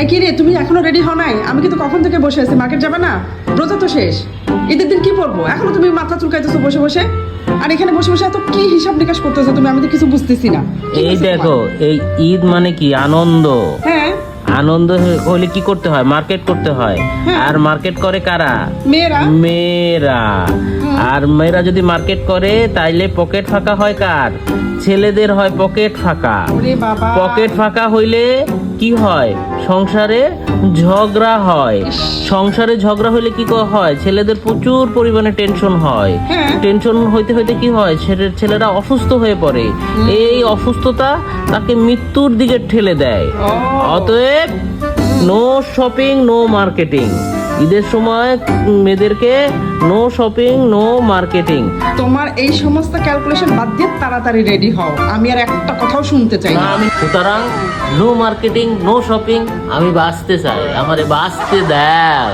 এ কি রে তুমি এখনও রেডি হও নাই? আমি কিন্তু কখন থেকে বসে আছি? মার্কেট যাবে না? রোজা তো শেষ। ঈদের দিন কি পরবো? এখনও তুমি মাথা চুলকাইতেছো বসে বসে? আর এখানে বসে বসে এত কি হিসাব নিকাশ করতেছো তুমি? আমি তো কিছু বুঝতেছি না। এই দেখো এই ঈদ মানে কি? আনন্দ। হ্যাঁ। আনন্দ হলে কি করতে হয়? মার্কেট করতে হয়। হ্যাঁ। আর মার্কেট করে কারা? মেয়েরা। আর মেয়েরা যদি মার্কেট করে তাইলে পকেট ফাঁকা হয় কার? ছেলেদের হয় পকেট ফাঁকা। পকেট ফাঁকা হইলে কি হয়? সংসারে ঝগড়া হয়। সংসারে ঝগড়া হইলে কি হয়? ছেলেদের প্রচুর পরিমাণে টেনশন হয়। হ্যাঁ। টেনশন হইতে হইতে কি হয়? ছেলে- ছেলেরা অসুস্থ হয়ে পড়ে। এই অসুস্থতা তাকে মৃত্যুর দিকে ঠেলে দেয়। ও। অতএব নো শপিং নো মার্কেটিং ঈদের সময় মেয়েদেরকে নো শপিং নো মার্কেটিং তোমার এই সমস্ত ক্যালকুলেশন বাদ দিয়ে তাড়াতাড়ি রেডি হও। আমি আর একটা কথাও শুনতে চাই না। আমি সুতরাং নো মার্কেটিং নো শপিং আমি বাঁচতে চাই। আমারে বাঁচতে দেয়